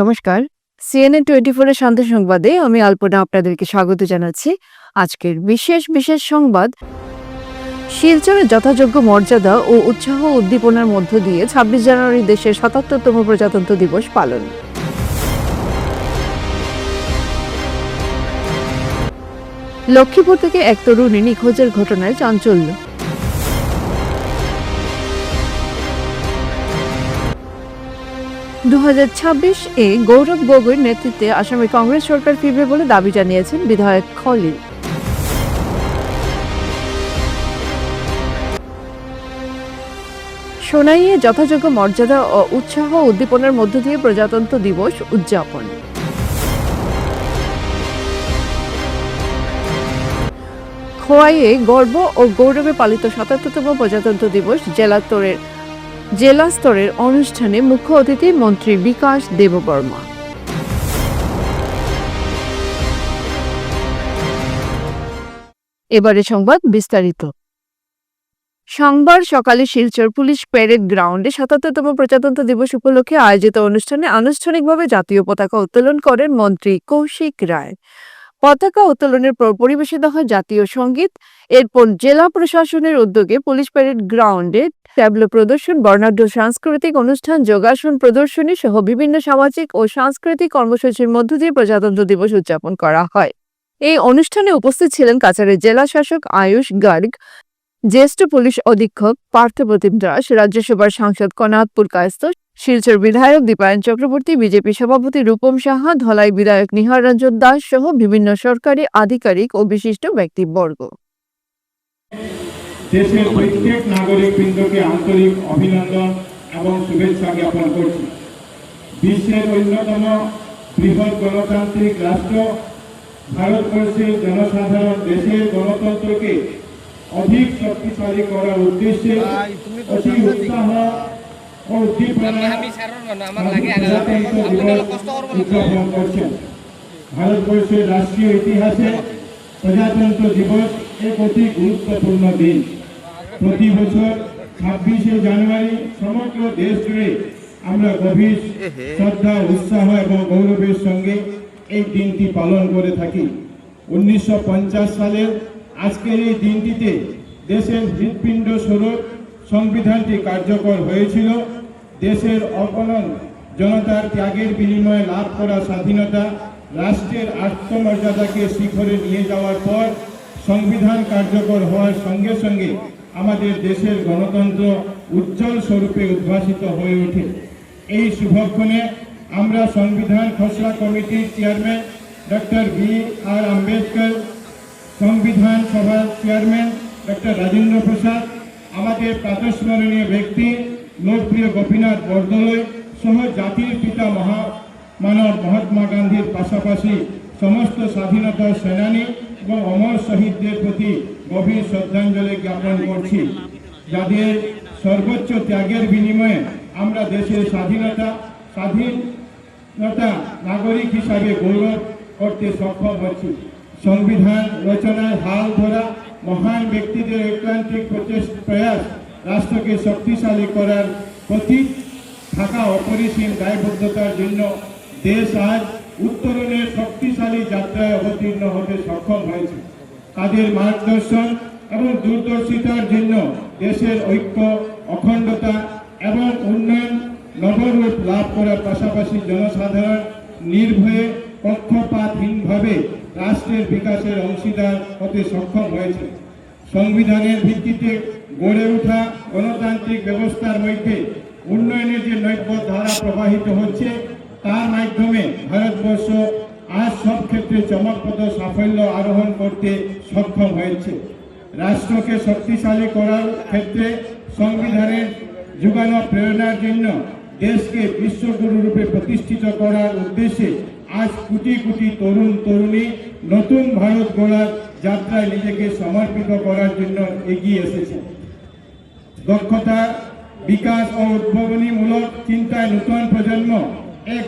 নমস্কার। CNA twenty ফোরের শান্তি সংবাদে আমি আলপনা আপনাদেরকে স্বাগত জানাচ্ছি। আজকের বিশেষ বিশেষ সংবাদ। শিলচরের যথাযোগ্য মর্যাদা ও উৎসাহ উদ্দীপনার মধ্য দিয়ে ছাব্বিশ জানুয়ারি দেশের সাতাত্তরতম প্রজাতন্ত্র দিবস পালন। লক্ষ্মীপুর থেকে এক তরুণী নিখোঁজের ঘটনায় চাঞ্চল্য। দু এ গৌরব গগৈর নেতৃত্বে আসামে কংগ্রেস সরকার ফিরবে বলে দাবি জানিয়েছেন বিধায়ক খলিল। সোনাইয়ে যথাযোগ্য মর্যাদা ও উৎসাহ উদ্দীপনার মধ্য দিয়ে প্রজাতন্ত্র দিবস উদযাপন। খোয়াইয়ে গর্ব ও গৌরবে পালিত সাতাত্তরতম প্রজাতন্ত্র দিবস জেলা স্তরের জেলা স্তরের অনুষ্ঠানে মুখ্য অতিথি মন্ত্রী বিকাশ দেববর্মা। এবারে সংবাদ বিস্তারিত। সোমবার সকালে শিলচর পুলিশ প্যারেড গ্রাউন্ডে সাতাত্তরতম প্রজাতন্ত্র দিবস উপলক্ষে আয়োজিত অনুষ্ঠানে আনুষ্ঠানিকভাবে জাতীয় পতাকা উত্তোলন করেন মন্ত্রী কৌশিক রায়। পতাকা উত্তোলনের পর পরিবেশিত হয় জাতীয় সংগীত। এরপর জেলা প্রশাসনের উদ্যোগে পুলিশ প্যারেড গ্রাউন্ডে ট্যাবলো প্রদর্শন, বর্ণাঢ্য সাংস্কৃতিক অনুষ্ঠান, যোগাসন প্রদর্শনী সহ বিভিন্ন সামাজিক ও সাংস্কৃতিক কর্মসূচির মধ্য দিয়ে প্রজাতন্ত্র দিবস উদযাপন করা হয়। এই অনুষ্ঠানে উপস্থিত ছিলেন কাছাড়ের জেলা শাসক আয়ুষ গার্গ, জ্যেষ্ঠ পুলিশ অধীক্ষক পার্থপ্রতিম দাস, রাজ্যসভার সাংসদ কনাথপুর কায়স্থ শিলচর বিধায়ক দীপায়ন চক্রবর্তী বিজেপি সভাপতি রূপম সাহা ধলাই বিধায়ক নিহার রঞ্জন দাস সহ বিভিন্ন সরকারি আধিকারিক ও বিশিষ্ট ব্যক্তিবর্গ। দেশের প্রত্যেক নাগরিক বৃন্দকে আন্তরিক অভিনন্দন এবং শুভেচ্ছা জ্ঞাপন করছি। বিশ্বের অন্যতম বৃহৎ গণতান্ত্রিক রাষ্ট্র ভারতবর্ষের জনসাধারণ দেশের গণতন্ত্রকে অধিক শক্তিশালী করার উদ্দেশ্যে অতি উৎসাহ ভারতবর্ষের রাষ্ট্রীয় ইতিহাসে প্রজাতন্ত্র দিবস এক অতি গুরুত্বপূর্ণ দিন। প্রতি বছর ছাব্বিশে জানুয়ারি সমগ্র দেশ জুড়ে আমরা গভীর শ্রদ্ধা, উৎসাহ এবং গৌরবের সঙ্গে এই দিনটি পালন করে থাকি। উনিশশো পঞ্চাশ সালের আজকের এই দিনটিতে দেশের হৃৎপিণ্ড স্বরূপ সংবিধানটি কার্যকর হয়েছিল। দেশের অগণন জনতার ত্যাগের বিনিময়ে লাভ করা স্বাধীনতা, রাষ্ট্রের আত্মমর্যাদাকে শিখরে নিয়ে যাওয়ার পর সংবিধান কার্যকর হওয়ার সঙ্গে সঙ্গে আমাদের দেশের গণতন্ত্র উজ্জ্বল স্বরূপে উদ্ভাসিত হয়ে ওঠে। এই শুভক্ষণে আমরা সংবিধান খসড়া কমিটির chairman doctor B R Ambedkar, সংবিধান সভার চেয়ারম্যান ডক্টর রাজেন্দ্র প্রসাদ আমাদের প্রাতস্মরণীয় ব্যক্তি লোকপ্রিয় গোপীনাথ বরদলৈ সহ জাতির পিতা মহা মানব মহাত্মা গান্ধীর পাশাপাশি সমস্ত স্বাধীনতা সেনানী এবং অমর শহীদদের প্রতি গভীর শ্রদ্ধাঞ্জলি জ্ঞাপন করছি, যাদের সর্বোচ্চ ত্যাগের বিনিময়ে আমরা দেশের স্বাধীনতা স্বাধীনতা নাগরিক হিসাবে গৌরব করতে সক্ষম হচ্ছি। সংবিধান রচনায় হাল ধরা মহান ব্যক্তিদের প্রচেষ্ট প্রয়াস রাষ্ট্রকে শক্তিশালী করার প্রতি থাকা অপরিসীম দায়বদ্ধতার জন্য দেশ আজ উত্তরণের শক্তিশালী যাত্রায় অবতীর্ণ হতে সক্ষম হয়েছে। তাদের মার্গদর্শন এবং দূরদর্শিতার জন্য দেশের ঐক্য, অখণ্ডতা এবং উন্নয়ন নবরূপ লাভ করার পাশাপাশি জনসাধারণ নির্ভয়ে পক্ষপাতহীনভাবে রাষ্ট্রের বিকাশের অংশীদার হতে সক্ষম হয়েছে। সংবিধানের ভিত্তিতে গড়ে ওঠা গণতান্ত্রিক ব্যবস্থার মধ্যে উন্নয়নের যে নৈব্য ধারা প্রবাহিত হচ্ছে, তার মাধ্যমে ভারতবর্ষ আজ সব ক্ষেত্রে চমকপ্রদ সাফল্য আরোহণ করতে সক্ষম হয়েছে। রাষ্ট্রকে শক্তিশালী করার ক্ষেত্রে সংবিধানের যোগানো প্রেরণার জন্য দেশকে বিশ্বগুরু রূপে প্রতিষ্ঠিত করার উদ্দেশ্যে আজ কোটি কোটি তরুণ, তরুণী নতুন ভারত গড়ার যাত্রায় নিজেকে সমর্পিত করার জন্য এগিয়ে এসেছে। দক্ষতা, বিকাশ ও উদ্ভাবনীমূলক চিন্তায় নতুন প্রজন্ম এক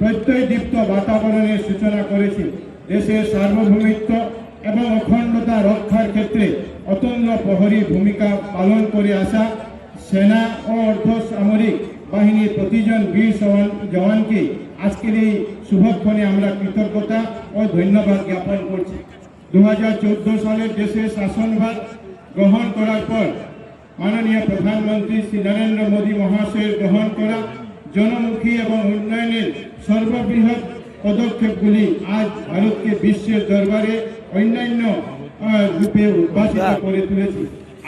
প্রত্যয়দীপ্ত বাতাবরণের সূচনা করেছে। দেশের সার্বভৌমিত্ব এবং অখণ্ডতা রক্ষার ক্ষেত্রে অতন্য প্রহরী ভূমিকা পালন করে আসা সেনা ও অর্ধ সামরিক বাহিনীর প্রতিজন বীর জওয়ানকে আজকের এই শুভক্ষণে আমরা কৃতজ্ঞতা ও ধন্যবাদ জ্ঞাপন করছি। দু হাজার চোদ্দ সালের দেশের শাসনভার গ্রহণ করার পর মাননীয় প্রধানমন্ত্রী শ্রী নরেন্দ্র মোদী মহাশয়ের গ্রহণ করা জনমুখী এবং উন্নয়নের সর্ববৃহৎ পদক্ষেপগুলি আজ ভারতকে বিশ্বের দরবারে অন্যান্য রূপে উদ্ভাসিত করে তুলেছে।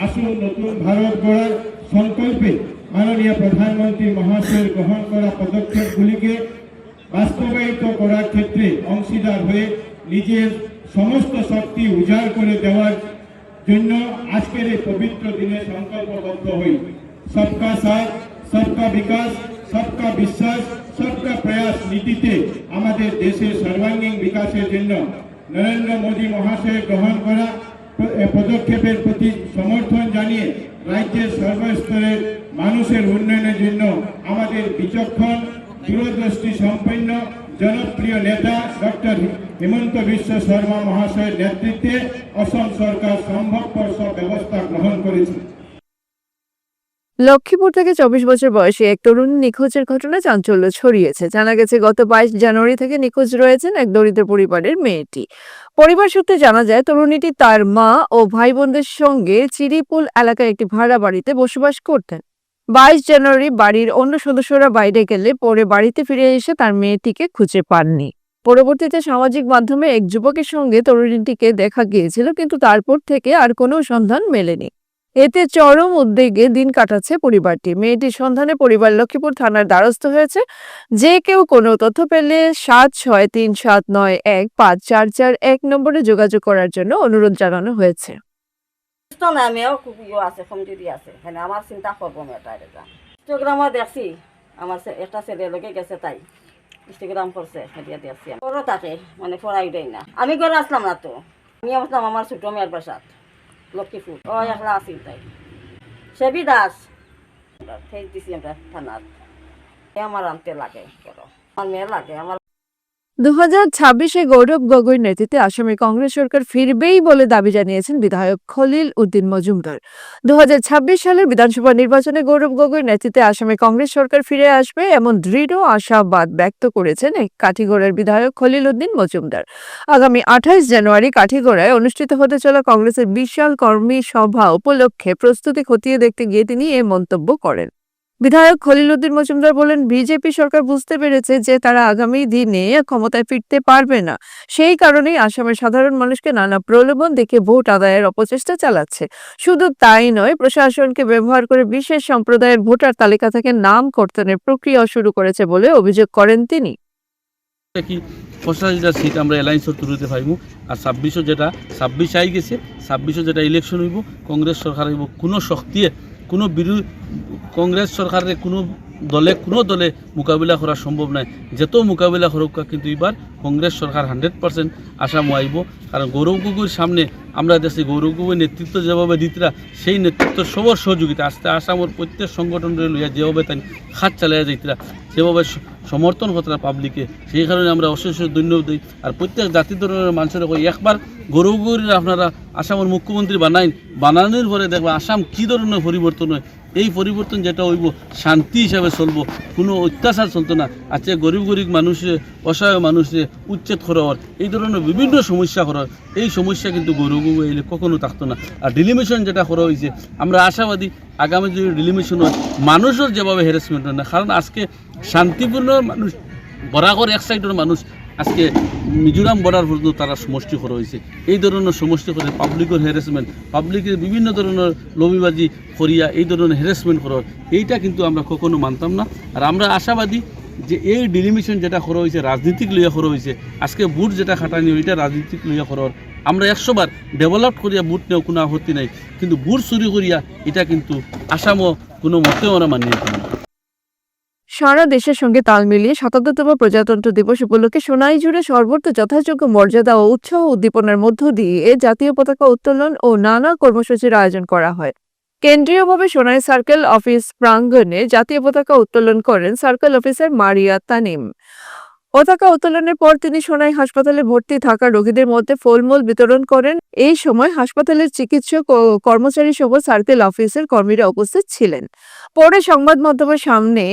আসুন নতুন ভারত গড়ার সংকল্পে মাননীয় প্রধানমন্ত্রী মহাশয়ের গ্রহণ করা পদক্ষেপগুলিকে বাস্তবায়িত করার ক্ষেত্রে অংশীদার হয়ে নিজের সমস্ত শক্তি উজাড় করে দেওয়ার জন্য আজকের এই পবিত্র দিনে সংকল্পবদ্ধ হই। সবকা সাথ, সবকা বিকাশ, সবকা বিশ্বাস, সবকা প্রয়াস নীতিতে আমাদের দেশের সর্বাঙ্গীন বিকাশের জন্য নরেন্দ্র মোদী মহাশয় গ্রহণ করা পদক্ষেপের প্রতি সমর্থন জানিয়ে রাজ্যের সর্বস্তরের মানুষের উন্নয়নের জন্য আমাদের বিচক্ষণ দূরদৃষ্টি সম্পন্ন জনপ্রিয় নেতা ডক্টর হিমন্ত বিশ্ব শর্মা মহাশয়ের নেতৃত্বে অসম সরকার সম্ভবপর সব ব্যবস্থা গ্রহণ করেছে। লক্ষ্মীপুর থেকে চব্বিশ বছর বয়সী এক তরুণ নিখোঁজের ঘটনা চাঞ্চল্য ছড়িয়েছে। জানা গেছে, গত বাইশ জানুয়ারি থেকে নিখোঁজ রয়েছেন এক দরিদ্র পরিবারের মেয়েটি। পরিবার সূত্রে জানা যায়, তরুণীটি তার মা ও ভাই সঙ্গে চিরিপুল এলাকার একটি ভাড়া বাড়িতে বসবাস করতেন। বাইশ জানুয়ারি বাড়ির অন্য সদস্যরা বাইরে গেলে পরে বাড়িতে ফিরে এসে তার মেয়েটিকে খুঁজে পাননি। পরবর্তীতে সামাজিক মাধ্যমে এক যুবকের সঙ্গে তরুণীটিকে দেখা গিয়েছিল, কিন্তু তারপর থেকে আর কোনো সন্ধান মেলেনি। এতে চরম উদ্বেগে দিন কাটাচ্ছে পরিবারটি। মেয়েটির সন্ধানে পরিবার লক্ষ্মীপুর থানার দ্বারস্থ হয়েছে। যে কেউ কোনো তথ্য পেলে সাত ছয় তিন সাত নয় এক পাঁচ চার চার এক নম্বরে যোগাযোগ করার জন্য অনুরোধ জানানো হয়েছে। তো না, আমিও কুকুর আছে, কমজুরি আছে। মানে আমার চিন্তা করব মেয়েটা এটা ইনস্টাগ্রামে দেখছি, আমার একটা ছেলে লোকে গেছে তাই। ইনস্টাগ্রাম করছে হেরিয়া দেখছি। ওরও থাকে মানে পড়াই দেয় না। আমি করে আসলাম না তো। আমি আসলাম আমার ছোট মেয়ের বাসাত লক্ষ্মীপুর। ও একলা আসিল তাই। সেবি দাস। ফেস দিছি আমরা থানাত। এ আমার আনতে লাগে আমার মেয়ে লাগে, আমার দু হাজার ছাব্বিশে গৌরব গগৈর নেতৃত্বে আসামে কংগ্রেস সরকার ফিরবেই বলে দাবি জানিয়েছেন বিধায়ক খলিল উদ্দিন মজুমদার। দু হাজার ছাব্বিশ সালের বিধানসভা নির্বাচনে গৌরব গগৈর নেতৃত্বে আসামে কংগ্রেস সরকার ফিরে আসবে এমন দৃঢ় আশাবাদ ব্যক্ত করেছেন এই কাঠিগড়ার বিধায়ক খলিল উদ্দিন মজুমদার। আগামী আঠাইশ জানুয়ারি কাঠিগড়ায় অনুষ্ঠিত হতে চলা কংগ্রেসের বিশাল কর্মী সভা উপলক্ষে প্রস্তুতি খতিয়ে দেখতে গিয়ে তিনি এ মন্তব্য করেন। বিধায়ক খলিলুদ্দিন মজুমদার বলেন, বিজেপি সরকার বুঝতে পেরেছে যে তারা আগামী দিনে ক্ষমতায় ফিরতে পারবে না। সেই কারণেই আসামের সাধারণ মানুষকে নানা প্রলোভন দেখে ভোট আদায়ের অপচেষ্টা চালাচ্ছে। শুধু তাই নয়, প্রশাসনকে ব্যবহার করে বিশেষ সম্প্রদায়ের ভোটার তালিকা থেকে নাম কর্তনের প্রক্রিয়া শুরু করেছে বলে অভিযোগ করেন তিনি। সিট আমরা আর ছাব্বিশও যেটা, ছাব্বিশ আই গেছে, ছাব্বিশও যেটা ইলেকশন হইব, কংগ্রেস সরকার হইব, কোনো শক্তিয়ে কোনো বিরোধী কংগ্রেস সরকারের কোনো দলে, কোনো দলে মোকাবিলা করা সম্ভব নাই। যেত মোকাবিলা করুক, কিন্তু এবার কংগ্রেস সরকার হান্ড্রেড পার্সেন্ট আসাম আইব। কারণ গৌরব গগৈর সামনে আমরা দেখছি, গৌরব গগৈ নেতৃত্ব যেভাবে দিতরা, সেই নেতৃত্ব সবর সহযোগিতা। আস্তে আসামের প্রত্যেক সংগঠনের লইয়া যেভাবে তাই হাত চালাইয়া যাইতরা যেভাবে স- সমর্থন কতরা পাবলিকে সেই কারণে আমরা অশেষ ধন্যবাদ দিই। আর প্রত্যেক জাতি ধরনের মানুষের কই একবার গৌরব গগৈর আপনারা আসামের মুখ্যমন্ত্রী বানাইন। বানানোর পরে দেখবা আসাম কী ধরনের পরিবর্তন হয়। এই পরিবর্তন যেটা হইব, শান্তি হিসাবে চলবো, কোনো অত্যাচার চলতো না। আজকে গরিব গরিব মানুষে, অসহায় মানুষে, উচ্ছেদ করার, এই ধরনের বিভিন্ন সমস্যা করার, এই সমস্যা কিন্তু গৌরব এলে কখনো থাকতো না। আর ডিলিমিশন যেটা করা হয়েছে, আমরা আশাবাদী আগামী যদি ডিলিমিশন হয়, মানুষের যেভাবে হ্যারাসমেন্ট হয় না, কারণ আজকে শান্তিপূর্ণ মানুষ বরাকর এক সাইডের মানুষ আজকে মিজোরাম বর্ডার পর্যন্ত তারা সমষ্টি করা হয়েছে। এই ধরনের সমষ্টি করে পাবলিকের হ্যারাসমেন্ট পাবলিকের বিভিন্ন ধরনের লবিবাজি করিয়া এই ধরনের হ্যারাসমেন্ট করার এইটা কিন্তু আমরা কখনো মানতাম না। আর আমরা আশাবাদী যে এই ডিলিমিশন যেটা করা হয়েছে, রাজনীতিক লইয়া করা হয়েছে, আজকে বুট যেটা খাটানি ওইটা রাজনীতিক লইয়া করার আমরা একশোবার ডেভেলপ করিয়া বুট নেও কোনো আপত্তি নাই, কিন্তু বুট চুরি করিয়া এটা কিন্তু আসামও কোনো মতেও আমরা মানিয়ে না। সারা দেশের সঙ্গে তাল মিলিয়ে সাতাত্তরতম প্রজাতন্ত্র দিবস উপলক্ষে সোনাই জুড়ে সর্বত্র যথাযোগ্য মর্যাদা ও উৎসাহ উদ্দীপনার মধ্য দিয়ে জাতীয় পতাকা উত্তোলন ও নানা কর্মসূচির আয়োজন করা হয়। কেন্দ্রীয়ভাবে সোনাই সার্কেল অফিস প্রাঙ্গণে জাতীয় পতাকা উত্তোলন করেন সার্কেল অফিসার মারিয়া তানিম। পতাকা উত্তোলনের পর তিনি সোনাই হাসপাতালে ভর্তি থাকা রোগীদের মধ্যে ফলমূল বিতরণ করেন। এই সময় হাসপাতালের চিকিৎসক ও কর্মচারী সহ সার্কেল অফিসের কর্মীরা উপস্থিত ছিলেন। পরে সংবাদ মাধ্যমের সামনে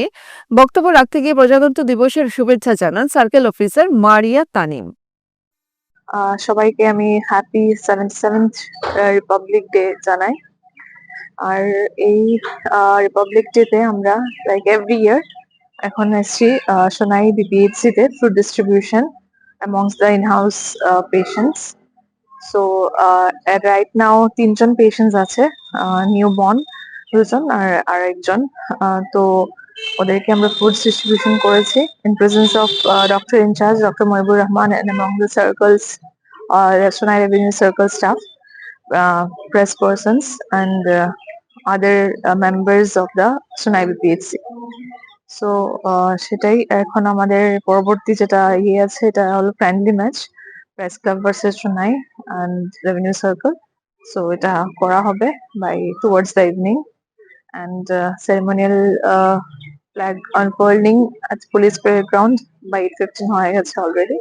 বক্তব্য রাখতে গিয়ে প্রজাতন্ত্র দিবসের শুভেচ্ছা জানান সার্কেল অফিসার মারিয়া তানিম। সবাইকে আমি happy seventy seventh republic day জানাই। আর এই রিপাবলিক ডেতে আমরা লাইক এভরি ইয়ার এখন আহ, সোনাই বিপিএইচসি তে fruit distribution amongst the in house patients so right now তিনজন পেশেন্টস আছে নিউ বর্ন দুজন আর আর একজন তো ওদেরকে আমরা ফুডস ডিস্ট্রিবিউশন করেছি in presence of doctor in charge doctor Mohibur Rahman the circles uh, Sonai Revenue Circle staff, uh, press persons, and uh, other uh, members of the. So সেটাই এখন আমাদের পরবর্তী যেটা ইয়ে আছে, এটা হলো friendly match press club versus Sonai and revenue circle so এটা করা হবে by towards the evening and ceremonial flag unfolding at police parade ground by 8:15 হয়ে গেছে already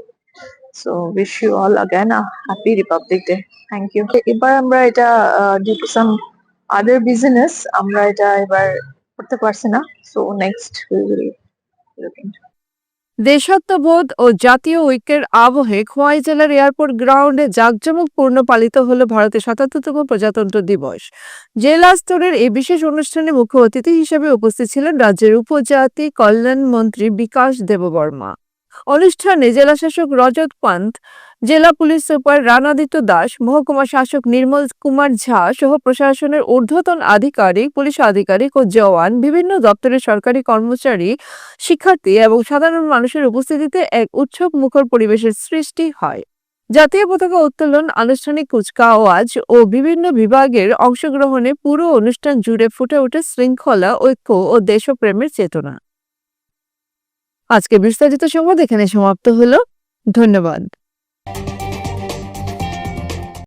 so wish you all again a happy republic day. Thank you এবার আমরা এটা due to some other business আমরা এটা এবার করতে পারছি না সো নেক্সট দেশাত্মবোধ ও জাতীয় ঐক্যের আবহে খোয়াই জেলার এয়ারপোর্ট গ্রাউন্ডে পালিত হলো ভারতের সাতাত্তরতম প্রজাতন্ত্র দিবস। জেলা স্তরের এই বিশেষ অনুষ্ঠানে মুখ্য অতিথি হিসেবে উপস্থিত ছিলেন রাজ্যের উপজাতি কল্যাণ মন্ত্রী বিকাশ দেববর্মা। অনুষ্ঠানে জেলাশাসক রজত পান্ত জেলা পুলিশ সুপার রানাদিত্য দাস, মহকুমা শাসক নির্মল কুমার ঝা সহ প্রশাসনের ঊর্ধ্বতন আধিকারিক, পুলিশ আধিকারিক ও জওয়ান বিভিন্ন দপ্তরের সরকারি কর্মচারী, শিক্ষার্থী এবং সাধারণ মানুষের উপস্থিতিতে এক উৎসব মুখর পরিবেশের সৃষ্টি হয়। জাতীয় পতাকা উত্তোলন, আনুষ্ঠানিক কুচকাওয়াজ ও বিভিন্ন বিভাগের অংশগ্রহণে পুরো অনুষ্ঠান জুড়ে ফুটে ওঠে শৃঙ্খলা, ঐক্য ও দেশপ্রেমের চেতনা। আজকে বিস্তারিত সংবাদ এখানে সমাপ্ত হলো। ধন্যবাদ।